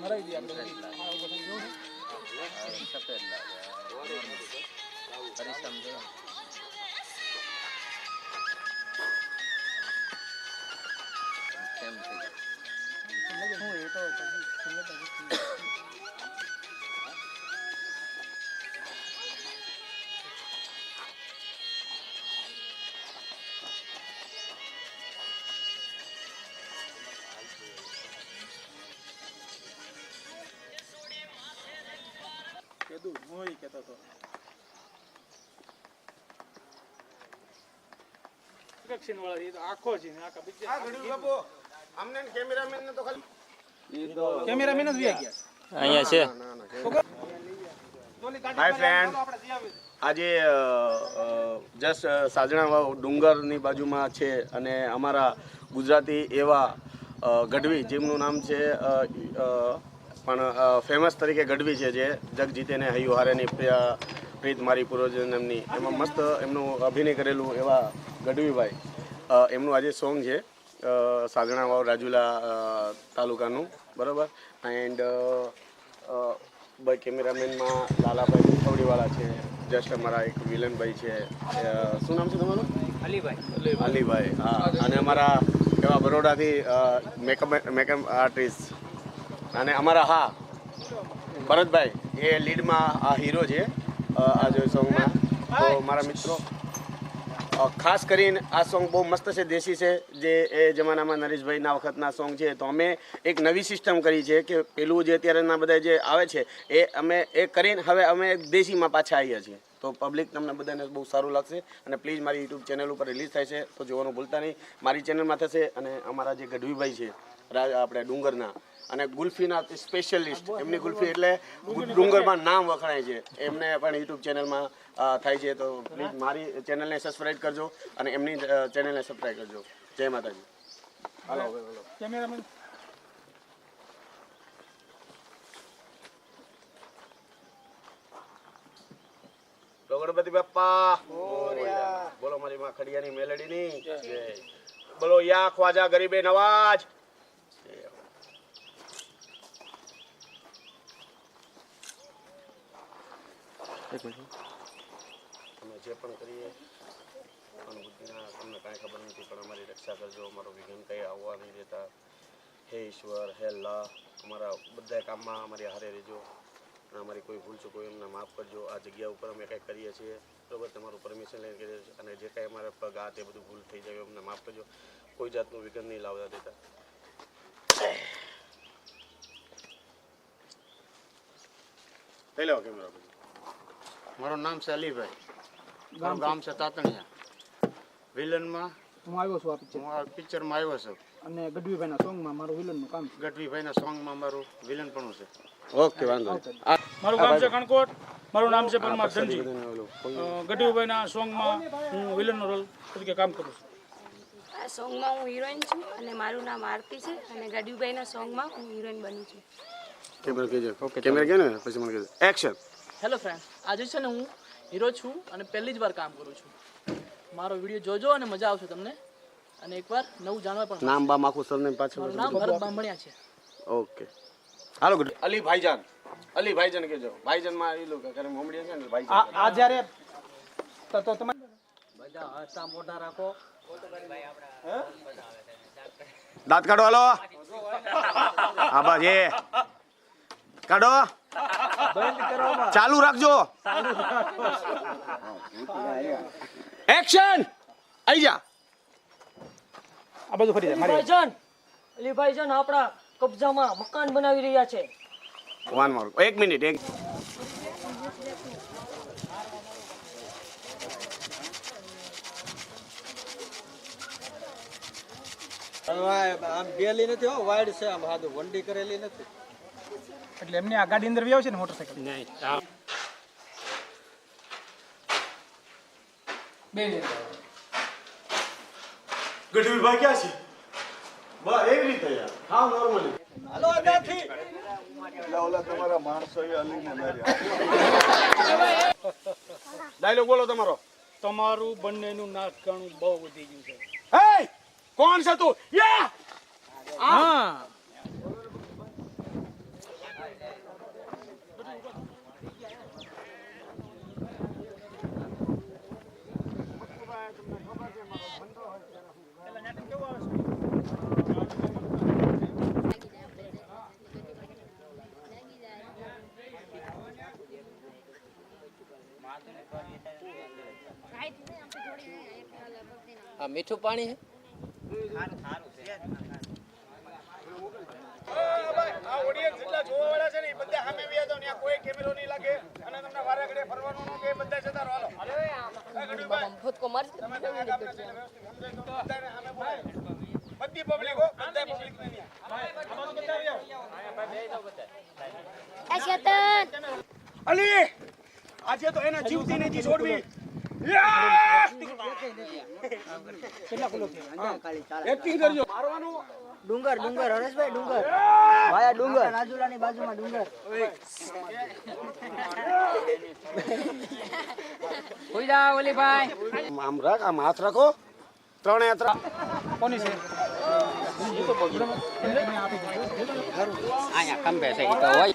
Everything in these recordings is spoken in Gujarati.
મરાઈ દે આપણે આ ઊભો થઈને જોઉં છું. સફેદ લાગે પરિશ્રમ જો કેમ થઈ જાય હું એ તો હતો દક્ષિણ વાળા એ તો આખો ને આખા બીજા કેમેરામેન જ વ્યા ગયા. અહીંયા છે. હાય ફ્રેન્ડ આજે જસ્ટ સાજણા વાવ ડુંગરની બાજુમાં છે અને અમારા ગુજરાતી એવા ગઢવી જેમનું નામ છે પણ ફેમસ તરીકે ગઢવી છે જે જગ જીતેને હૈયું હારેની પ્રિયા પ્રીત મારી પૂર્વજન એમની એમાં મસ્ત એમનું અભિનય કરેલું એવા ગઢવીભાઈ. એમનું આજે સોંગ છે સાજણા વાવ રાજુલા તાલુકાનું બરાબર? એન્ડ ભાઈ કેમેરામેનમાં લાલાભાઈ મુખવડીવાળા છે જસ્ટ અમારા એક વિલનભાઈ છે શું નામ છે તમારું? અલીભાઈ. અલીભાઈ હા. અને અમારા એવા બરોડાથી મેકઅપ મેકઅપ આર્ટિસ્ટ અને અમારા હા, ભરતભાઈ, એ લીડમાં આ હીરો છે આ જો સોંગમાં તો મારા મિત્રો ખાસ કરીને આ સોંગ બહુ મસ્ત છે, દેશી છે, જે એ જમાનામાં નરેશભાઈના વખતના સોંગ છે. તો અમે એક નવી સિસ્ટમ કરી છે કે પેલું જે અત્યારેના બધા જે આવે છે, એ અમે, એ કરીને હવે અમે દેશીમાં પાછા આવીએ છીએ. તો પબ્લિક તમને બધાને બહુ સારું લાગશે અને પ્લીઝ મારી યુટ્યુબ ચેનલ ઉપર રિલીઝ થાય છે, તો જોવાનું ભૂલતા નહીં. મારી ચેનલમાં થશે અને અમારા જે ગઢવીભાઈ છે રા- આપણે ડુંગરના અને ગુલ્ફીના સ્પેશિયલિસ્ટ એમની ગુલ્ફી એટલે ડુંગરમાં નામ વખણાય છે. એમને પણ યુટ્યુબ ચેનલમાં થાય છે. તો પ્લીઝ મારી ચેનલને સબસ્ક્રાઈબ કરજો અને એમની ચેનલને સબસ્ક્રાઈબ કરજો. જય માતાજી. હાલો કેમેરામેન. તો ગણપતિ બાપ્પા. બોલો મારી માં ખડિયાની મેલડીની. ની બોલો યા ખ્વાજા ગરીબે નવાજ. અમે જે પણ કરીએ અનુભૂતિના તમને કાંઈ ખબર નથી, પણ અમારી રક્ષા કરજો, અમારો વિઘ્ન કંઈ આવવા નહીં દેતા હે ઈશ્વર, હે લા અમારા બધા કામમાં અમારી હારે રહેજો. અને અમારી કોઈ ભૂલ ચૂકો એમને માફ કરજો. આ જગ્યા ઉપર અમે કંઈ કરીએ છીએ, બરોબર? તમારું પરમિશન લઈને કરીએ છીએ. અને જે કાંઈ અમારા પગ આ તે બધું ભૂલ થઈ જાય, અમને માફ કરજો. કોઈ જાતનું વિઘ્ન નહીં લાવતા દેતા. લઈ લો કેમેરા મારું નામ છે અલીભાઈ. મારું ગામ છે તાતણિયા. વિલનમાં હું આવ્યો છું આ પિક્ચર હું આ પિક્ચરમાં આવ્યો છું. અને ગઢવીભાઈના સોંગમાં મારું વિલનનું કામ છે. ગઢવીભાઈના સોંગમાં મારું વિલન પણ છે. ઓકે વાંધો નહીં. મારું ગામ છે કણકોટ. મારું નામ છે પરમાર ધનજી. ઓલું ગઢવીભાઈના સોંગમાં હું વિલનનો રોલ તરીકે કામ કરું છું. આ સોંગમાં હું હિરોઈન છું અને મારું નામ આરતી છે અને ગઢવીભાઈના સોંગમાં હું હિરોઈન બનું છું. કેમેરા ઓકે કેમેરા ને? પછી મને કહેજો. એક્શન હેલો ફ્રેન્ડ આજે છે ને હું હીરો છું અને પહેલી જ વાર કામ કરું છું. મારો વીડિયો જોજો અને મજા આવશે તમને. અને એકવાર નવું જાણવા પણ નામ બામ આખું સરનેમ પાછળ મારું નામ ભરત બામણિયા છે. ઓકે. હાલો ગુડ અલી ભાઈજાન. અલી ભાઈજાન કેજો ભાઈજાનમાં એ લોકો કરે મોમડી છે ને ભાઈજાન આ જ્યારે તો તો તમારે દાંત કાઢો હાલો. હા. બસ એ કાઢો. ચાલુ રાખજો. એક્શન આઈ જા. આ બધું ફરી જાય મારી ભાઈજાન અલીભાઈજાન આપણા કબજામાં મકાન બનાવી રહ્યા છે. વાન મારું. એક મિનિટ એક આમ બેલી નથી હો વાઈડ છે આમ સાદું વંડી કરેલી નથી. એટલે એમને આ ગાડી અંદર વ્યાવ છે ને મોટરસાઇકલ બે ગઢવી ભાઈ ક્યાં છે? બસ એવી રીતે યાર. હા નોર્મલી હાલો આગળથી ડાયલોગ બોલો તમારો. તમારું બંનેનું નાક બહુ વધી ગયું છે. હે? કોણ છે તું? યા! હા મીઠું પાણી હે આ ઓડિયન્સ જેટલા જોવાવાળા છે ને એ બધા સામે વ્યા જાઓ ત્યાં કોઈ કેમેરો નહીં લાગે અને તમને વારે ઘડીએ ફરવાનું ન કે બધા જતા રહો હાલો એ ગઢવીભાઈ, તમે તમે ગામના છે એટલે વ્યવસ્થિત સમજાય તો બધાને સામે બોલાય. બધી પબ્લિક બધા પબ્લિક ને ત્યાં બધા આવ્યા. અલી આજે તો એના જીવતી નથી છોડવી એક્ટિંગ કરજો. મારવાનું? ડુંગર ડુંગર હરેશભાઈ ડુંગર. વાયા ડુંગર. રાજુલાની બાજુમાં ડુંગર. આમ રાખ આમ હાથ રાખો. ત્રણે યાત્રા કોની છે? અહીંયા ખંભે છે ઈ તો હોય.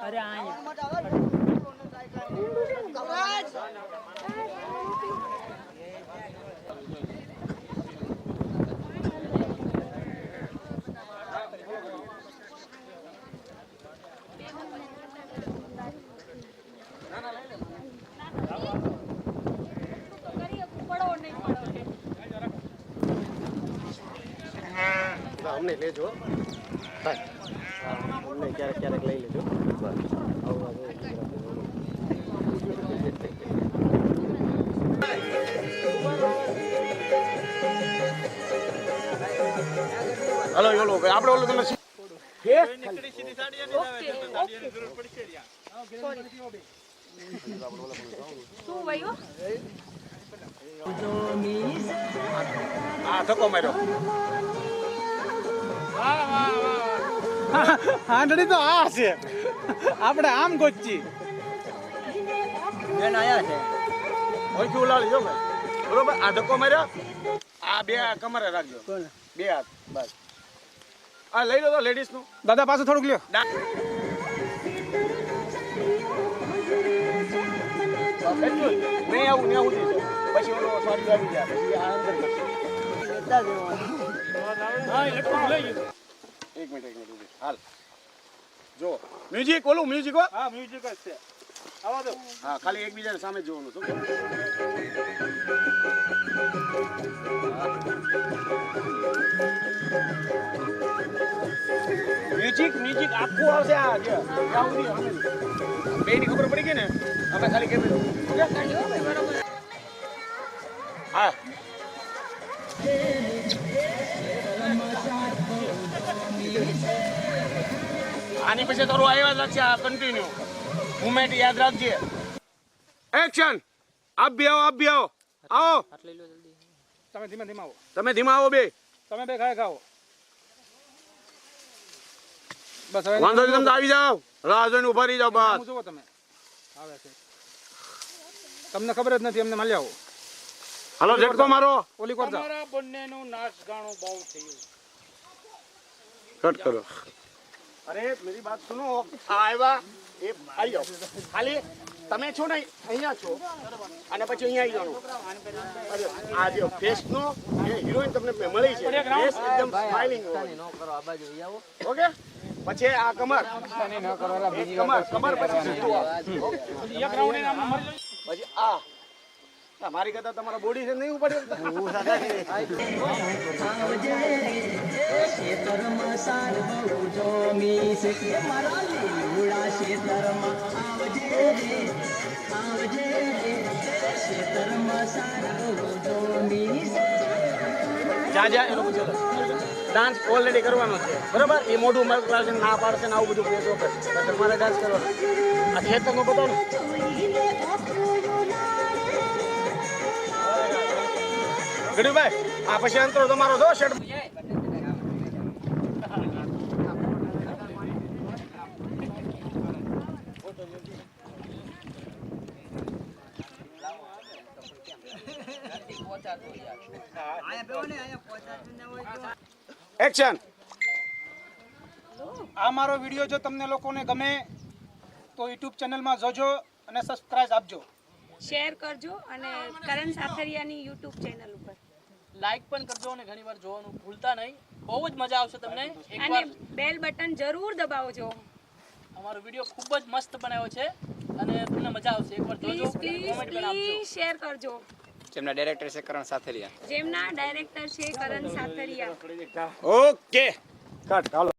અરે અહીંયા અમને લેજો. ભાઈ અમને ક્યારેક ક્યારેક લઈ લેજો. હલો ઓલો આપણે ઓલું તમે શું વયું? આ ધક્કો માર્યો. આંધળી તો આ છે. આપણે આમ ગોચી. બેન આયા છે. ઓળખી ઉલાળી જો બરોબર? આ ધક્કો માર્યો? આ બે કમરે રાખજો. બે હાથ બસ. આ લઈ લો તો લેડીઝનું દાદા પાછું થોડુંક લ્યો. નહીં આવું નહીં આવું પછી ઓલો સોરી આવી જાય પછી આ અંદર લઈ ગયો એક મિનિટ એક મિનિટ. હાલ. જો મ્યુઝિક ઓલું મ્યુઝિક હો? હા મ્યુઝિક જ છે. આવા દો. હા ખાલી એકબીજાને સામે જોવાનું શું મ્યુઝિક મ્યુઝિક આખું આવશે આ જે સામે. બેની ખબર પડી ગઈ ને? અમે ખાલી કેમ હા. આની પછી તારું આવ્યા લાગશે આ કન્ટિન્યુ મુમેન્ટ યાદ રાખજે. એક્શન આપ બી આવો આપ બી આવો. આવો. તમે ધીમે ધીમે આવો. તમે ધીમા આવો બે. તમે બે ખાય ખાઓ. બસ હવે વાંધો નહીં તમે આવી જાઓ. રાહ જોઈને ઊભા રહી જાઓ બસ. જુઓ તમે. આવે છે. તમને ખબર જ નથી અમને મળી આવો. હાલો ઝટકો મારો. ઓલી કોર તમારા બંનેનું નાશ ગાણું બહુ થયું. કટ કરો. અરે મેરી બાત સુનો. આ આવ્યા. એ આવી જાઓ. ખાલી તમે છો ને અહીંયા છો. અને પછી અહીંયા આવી જાઓ. આ જે ફેસનો એ હિરોઈન તમને મળી છે. ફેસ એકદમ સ્માઇલિંગ નો કરો આ બાજુ આવો ઓકે? પછી આ કમર. કમર કમર પછી સીધું પછી આ. આ મારી કરતા તમારા બોડી છે નહીં ડાન્સ ઓલરેડી કરવાનો છે. બરાબર? એ મોઢું મારું ક્લાસ ના પાડશે ને આવું બધું પેસો કરે તમારે ડાન્સ કરવાનો. આ ખેતરનો બતાવો. ગઢવીભાઈ, આ પછી તમારો દો એક્શન આ મારો વીડિયો જો તમને લોકોને ગમે તો યુટ્યુબ ચેનલમાં જોજો અને સબસ્ક્રાઇબ આપજો. શેર કરજો અને કરણ સાથરિયાની યુટ્યુબ ચેનલ ઉપર. લાઈક પણ કરજો અને ઘણી વાર જોવાનું ભૂલતા નહીં. બહુ જ મજા આવશે તમને. અને એકવાર બેલ બટન જરૂર દબાવજો. અમારો વીડિયો ખૂબ જ મસ્ત બનાવ્યો છે અને તમને મજા આવશે. એકવાર જોજો કોમેન્ટ પણ આપજો. શેર કરજો. જેમના ડાયરેક્ટર છે કરણ સાથરિયા. જેમના ડાયરેક્ટર છે કરણ સાથરિયા. ઓકે કાટ હાલો